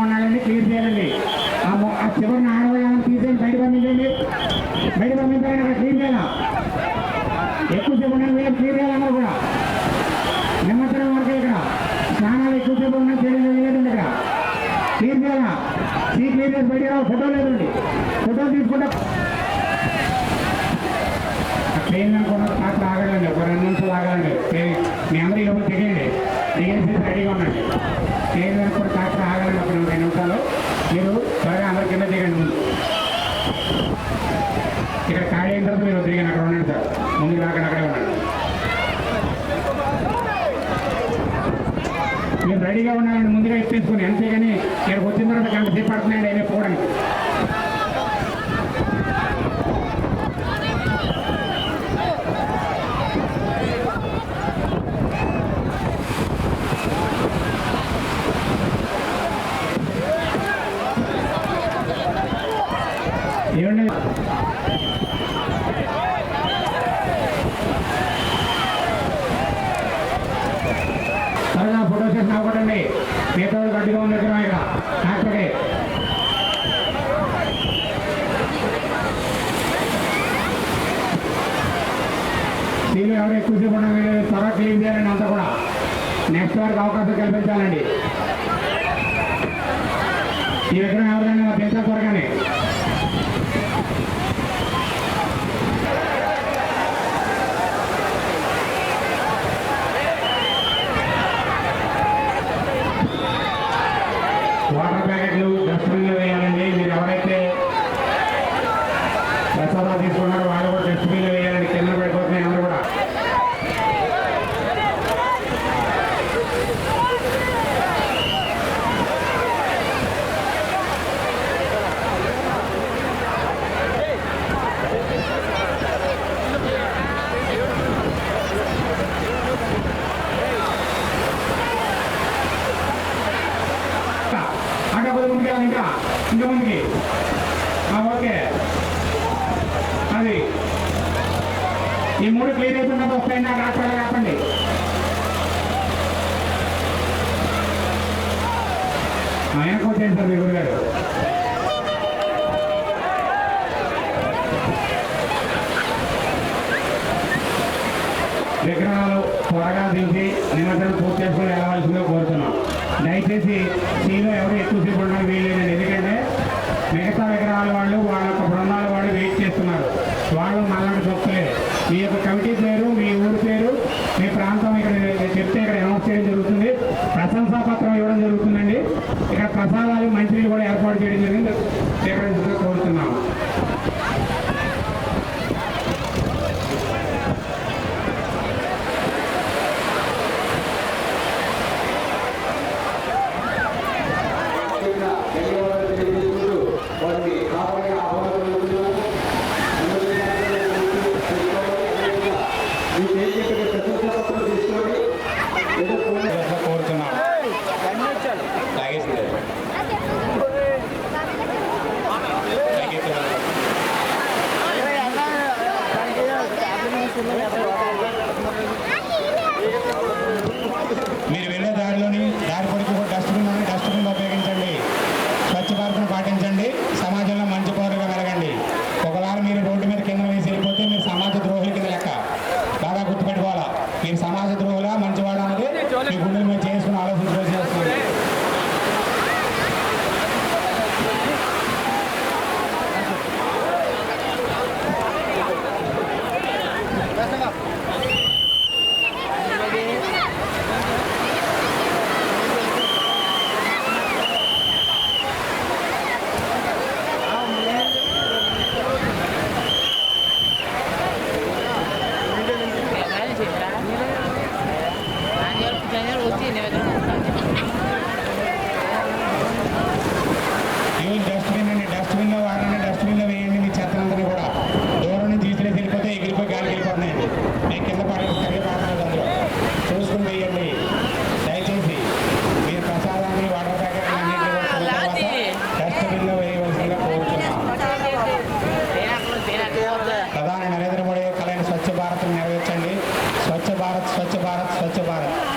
ఉన్నాడండి క్లియర్ చేయాలండి. ఆ మొ- చివరిని ఆడవాళ్ళని తీసేసి బయట పంపించండి బయట పంపించాలని అక్కడ క్లియర్ చేయాలా? ఎక్కువసేపు ఉన్న వీళ్ళు క్లియర్ చేయాలన్నారు కూడా. నిమజ్జనం వరకు ఇక్కడ. స్నానాలు ఎక్కువసేపు ఉన్న చేయడం లేదండి ఇక్కడ. క్లియర్ చేయాలా? సీ క్లియర్ చేసి బయట ఫోటో లేదండి ఫోటో తీసుకుంటే ట్రైన్ అనుకున్న ట్రాక్టర్ ఆగలండి ఒక రెండు నిమిషాలు ఆగలండి ట్రైన్ మీ అందరూ లోపల దిగండి దిగేసి రెడీగా ఉండండి. ట్రైన్ అనుకున్న కాస్త ఆగలండి ఒక నలభై నిమిషాలు. మీరు త్వరగా అందరి కింద దిగండి. ముందు ఇక్కడ ఖాళీ అయిన తర్వాత మీరు దిగండి అక్కడ ఉండండి సార్. ముందుకు రాకండి అక్కడే ఉండండి. మీరు రెడీగా ఉండాలండి ముందుగా ఇప్పేసుకుని అంతేగాని ఇక్కడికి వచ్చిన తర్వాత గంట సేపు పడుతున్నాయండి అయినా పోవడానికి. ఏమండి? త్వరగా ఫోటో సెషన్ అవ్వకండి మిగతా గట్టిగా ఉన్న దగ్గర ఇక్కడ డాక్టర్కి సీలు ఎవరు ఎక్కువసేపు ఉన్న త్వరగా క్లీన్ చేయాలండి అంతా కూడా. నెక్స్ట్ వారికి అవకాశం కల్పించాలండి. ఈ విగ్రహం ఎవరికైనా పెంచాలి త్వరగానే వాటర్ ప్యాకెట్లు వేయాలండి మీరు ఎవరైతే ప్రసాదాలు తీసుకున్నారో వాళ్ళు కూడా డస్ట్బిన్లో వేయాలండి కింద పడిపోతున్నాయి అందరూ కూడా అక్కడ కొద్ది ముందుకు వెళ్ళాలి ఇంకా ఇంకా ముందుకి ఆ, ఓకే అది ఈ మూడు క్లియర్ అయిపోయిన తర్వాత నాకు ఆ డాక్టర్ కాపండి ఆయనకు వచ్చేయండి సార్ మీ గురుగారు? విగ్రహాలు త్వరగా దించి నిమజ్జనం పూర్తి చేసుకుని వెళ్ళవలసిందిగా కోరుతున్నాం. దయచేసి సీలో ఎవరు ఎక్కువసేపు ఉండడానికి వీల్లేదండి ఎందుకంటే మిగతా విగ్రహాల వాళ్ళు వాళ్ళ स्वच्छ भारत स्वच्छ भारत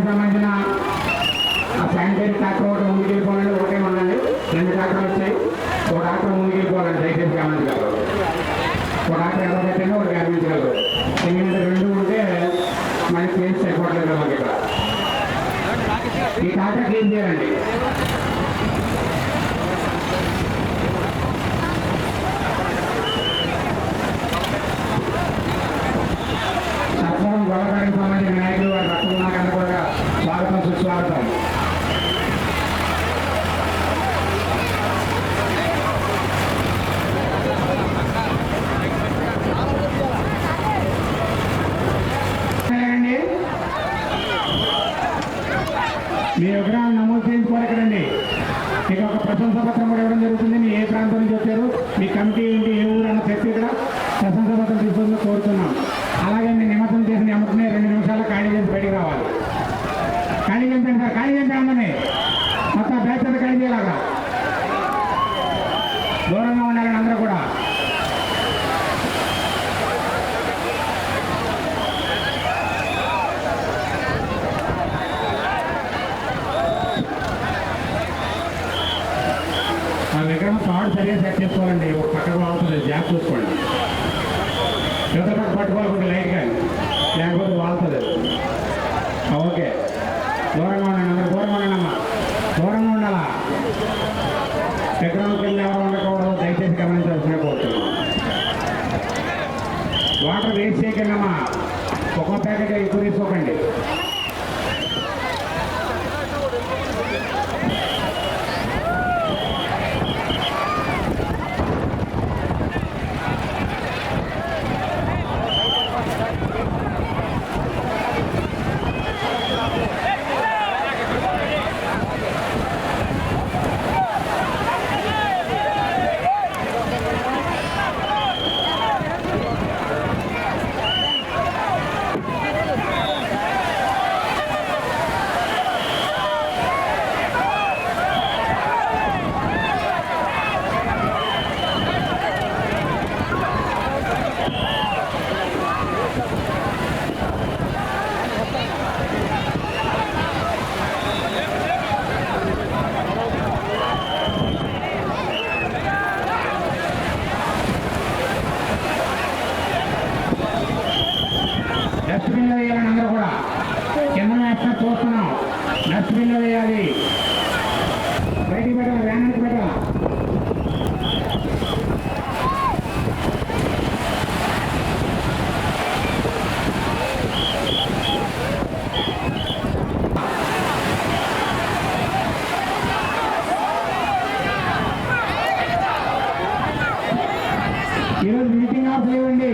సంబంధించిన శానిటరీ ట్రాక్టర్ ఒకటి ముందుకు ఒకటే ఉండండి రెండు ట్రాక్టర్లు వచ్చాయి ఒక ట్రాక్టర్ దయచేసి గమనించగలరు ఒక ట్రాక్టర్ ఎంత ఒకటి గమనించగలరు ఎందుకంటే రెండు ఉంటే మనకి సరిపోవట్లేదు ఇక్కడ ఈ ట్రాక్టర్ క్లీన్ చేయాలండి సత్వరం సంబంధించిన నాయకులు వారి రక్తం కూడా స్వాగతం సుస్వాగతం. మీ విగ్రహాలు నమోదు చేయించుకోవాలి ఇక్కడండి మీకు ఒక ప్రశంసా పత్రం కూడా ఇవ్వడం జరుగుతుంది. మీ ఏ ప్రాంతం నుంచి వచ్చారు? మీ కమిటీ ఏంటి ఏ ఊరు అన్న చెప్పి ఇక్కడ ప్రశంసా పత్రం తీసుకొని కోరుతున్నాం అలాగే మీ నిమజ్జనం చేసిన ఎమ్మటనే రెండు నిమిషాలు ఖాళీ చేసి బయటికి రావాలి ఖాళీ చేయండి సార్ ఖాళీ చేయండి అందరినీ మొత్తం బ్యాచ్ అంతా ఖాళీ చేయాలాగా దూరంగా ఉండాలని అందరూ కూడా. ఆ విగ్రహం తాడు సరిగా సెట్ చేసుకోవాలండి. ఒక పక్కకు అవుతుంది జాబ్ చూసుకోండి. యువత పక్క పట్టుకోవాలి లైట్ కానీ లేకపోతే వాళ్తుంది. ఓకే. దూరంగా ఉండండి అందరు దూరంగా ఉండండి దూరంగా ఉండాలా విగ్రహం కింద ఎవరు ఉండకూడదు దయచేసి గమనించాల్సిన కోరుతున్నాం. వాటర్ వేస్ట్ చేయకండి అమ్మా. ఒక్కో ప్యాకెట్ ఎక్కువ తీసుకోకండి డస్ట్బిన్లో వేయాలని అందరూ కూడా కింద వేస్తున్నా చూస్తున్నాం డస్ట్బిన్లో వేయాలి. బయటికి పెట్టాలి వ్యాన్ నుంచి ఈరోజు మీటింగ్ ఆఫ్ లేవండి.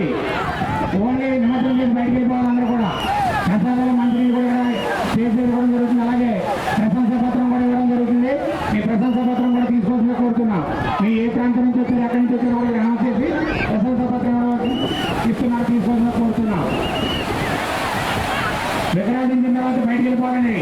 ఓన్లీ నిమజ్జనం చేసి బయటకు వెళ్ళిపోవాలి అందరూ కూడా. ప్రసాదాలు మంత్రిని కూడా చేసేది కూడా జరుగుతుంది. అలాగే ప్రశంసా పత్రం కూడా ఇవ్వడం జరుగుతుంది. మీ ప్రశంసా పత్రం కూడా తీసుకోవాల్సిన కోరుతున్నాం. మీ ఏ ప్రాంతం నుంచి వచ్చారు ఎక్కడి నుంచి వచ్చారు కూడా గ్రహణం చేసి ప్రశంసా పత్రం ఇస్తున్నారు తీసుకోవాల్సిన కోరుతున్నాం. విగ్రహించిన తర్వాత బయటికి వెళ్ళిపోవాలండి